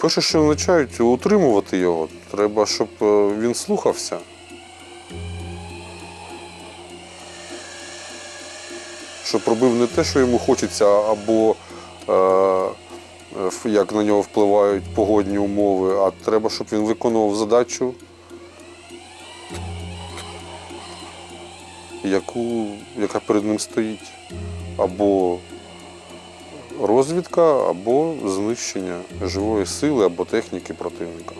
Перше, що навчають, утримувати його. Треба, щоб е, він слухався. Щоб робив не те, що йому хочеться, або е, як на нього впливають погодні умови, а треба, щоб він виконував задачу, яку, яка перед ним стоїть. Або розвідка, або знищення живої сили або техніки противника.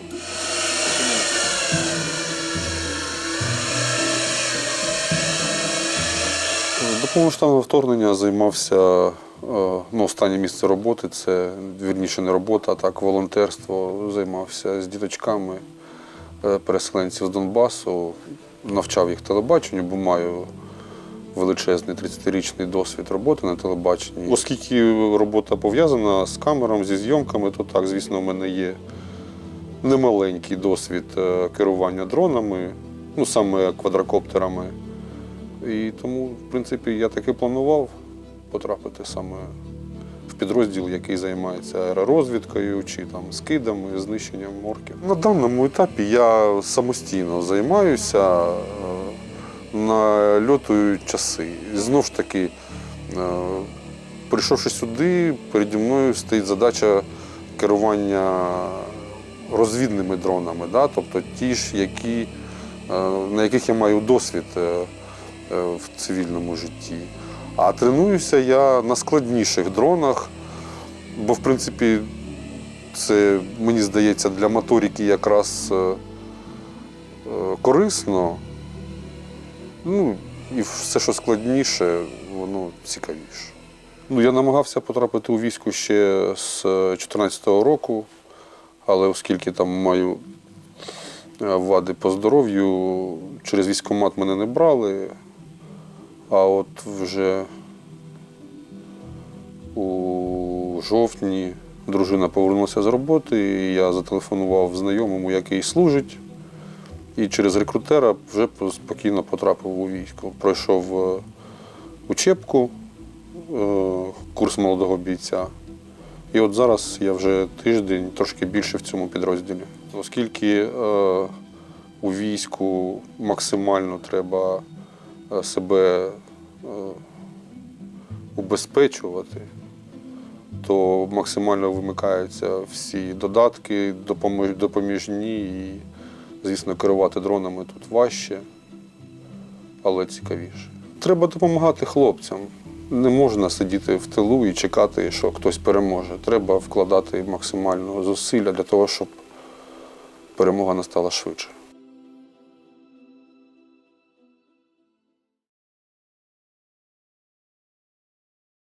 До повномасштабного вторгнення займався е, ну, останнє місце роботи це вірніше не робота, а так волонтерство. Займався з діточками е, переселенців з Донбасу, навчав їх телебаченню, бо маю величезний 30-річний досвід роботи на телебаченні. Оскільки робота пов'язана з камерами, зі зйомками, то так, звісно, у мене є немаленький досвід е, керування дронами, ну саме квадрокоптерами. І тому, в принципі, я таки планував потрапити саме в підрозділ, який займається аеророзвідкою чи там скидами, знищенням морків. На даному етапі я самостійно займаюся, е, нальотую часи. І знов ж таки, е, прийшовши сюди, переді мною стоїть задача керування розвідними дронами, да? тобто ті ж, які, е, на яких я маю досвід е, в цивільному житті. А тренуюся я на складніших дронах, бо, в принципі, це, мені здається, для моторики якраз корисно. Ну, і все, що складніше, воно цікавіше. Ну, я намагався потрапити у військо ще з 2014 року, але оскільки там маю е, вади по здоров'ю, через військкомат мене не брали. А от вже у жовтні дружина повернулася з роботи, і я зателефонував знайомому, який служить. І через рекрутера вже спокійно потрапив у військо. Пройшов е, учебку, е, курс молодого бійця. І от зараз я вже тиждень, трошки більше в цьому підрозділі. Оскільки е, у війську максимально треба себе убезпечувати, то максимально вимикаються всі додатки, допоміжні. І, звісно, керувати дронами тут важче, але цікавіше. Треба допомагати хлопцям. Не можна сидіти в тилу і чекати, що хтось переможе. Треба вкладати максимально зусилля для того, щоб перемога настала швидше.